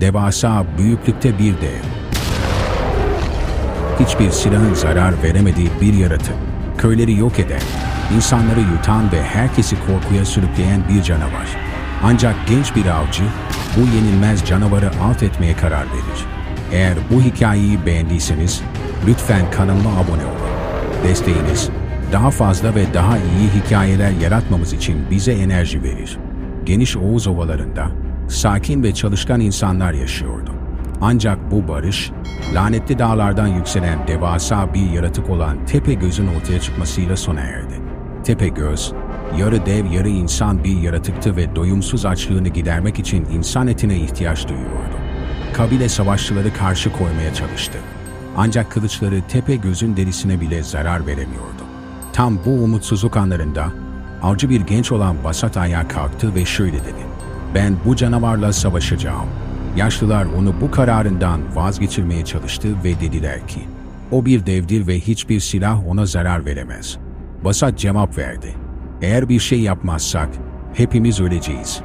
Devasa büyüklükte bir dev. Hiçbir silahın zarar veremediği bir yaratık. Köyleri yok eden, insanları yutan ve herkesi korkuya sürükleyen bir canavar. Ancak genç bir avcı bu yenilmez canavarı alt etmeye karar verir. Eğer bu hikayeyi beğendiyseniz lütfen kanalıma abone olun. Desteğiniz daha fazla ve daha iyi hikayeler yaratmamız için bize enerji verir. Geniş Oğuz ovalarında sakin ve çalışkan insanlar yaşıyordu. Ancak bu barış, lanetli dağlardan yükselen devasa bir yaratık olan Tepegöz'ün ortaya çıkmasıyla sona erdi. Tepegöz, yarı dev yarı insan bir yaratıktı ve doyumsuz açlığını gidermek için insan etine ihtiyaç duyuyordu. Kabile savaşçıları karşı koymaya çalıştı. Ancak kılıçları Tepegöz'ün derisine bile zarar veremiyordu. Tam bu umutsuzluk anlarında avcı bir genç olan Basat ayağa kalktı ve şöyle dedi. Ben bu canavarla savaşacağım. Yaşlılar onu bu kararından vazgeçirmeye çalıştı ve dediler ki, o bir devdir ve hiçbir silah ona zarar veremez. Basat cevap verdi. Eğer bir şey yapmazsak hepimiz öleceğiz.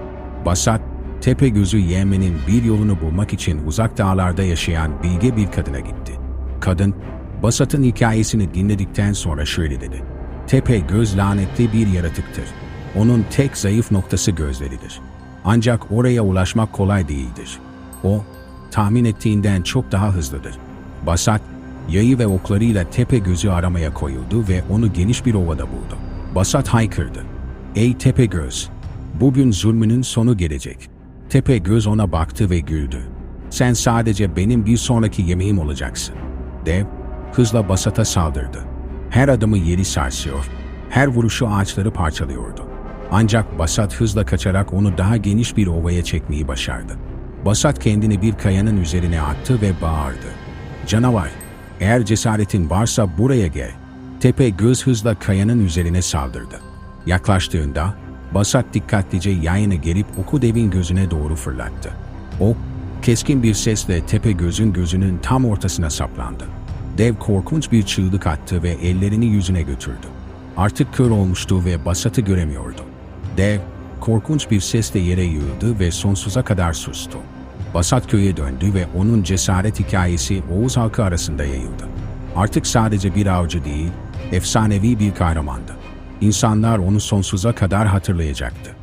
Basat, Tepegöz'ü yenmenin bir yolunu bulmak için uzak dağlarda yaşayan bilge bir kadına gitti. Kadın, Basat'ın hikayesini dinledikten sonra şöyle dedi. Tepegöz lanetli bir yaratıktır. Onun tek zayıf noktası gözleridir. Ancak oraya ulaşmak kolay değildir. O, tahmin ettiğinden çok daha hızlıdır. Basat, yayı ve oklarıyla Tepegöz'ü aramaya koyuldu ve onu geniş bir ovada buldu. Basat haykırdı. Ey Tepegöz, bugün zulmünün sonu gelecek. Tepegöz ona baktı ve güldü. Sen sadece benim bir sonraki yemeğim olacaksın. Dev, hızla Basat'a saldırdı. Her adımı yeri sarsıyor, her vuruşu ağaçları parçalıyordu. Ancak Basat hızla kaçarak onu daha geniş bir ovaya çekmeyi başardı. Basat kendini bir kayanın üzerine attı ve bağırdı. Canavar, eğer cesaretin varsa buraya gel. Tepe göz hızla kayanın üzerine saldırdı. Yaklaştığında Basat dikkatlice yayını gerip oku devin gözüne doğru fırlattı. Ok, keskin bir sesle tepe gözün gözünün tam ortasına saplandı. Dev korkunç bir çığlık attı ve ellerini yüzüne götürdü. Artık kör olmuştu ve Basat'ı göremiyordu. Dev, korkunç bir sesle yere yığıldı ve sonsuza kadar sustu. Basat köye döndü ve onun cesaret hikayesi Oğuz halkı arasında yayıldı. Artık sadece bir avcı değil, efsanevi bir kahramandı. İnsanlar onu sonsuza kadar hatırlayacaktı.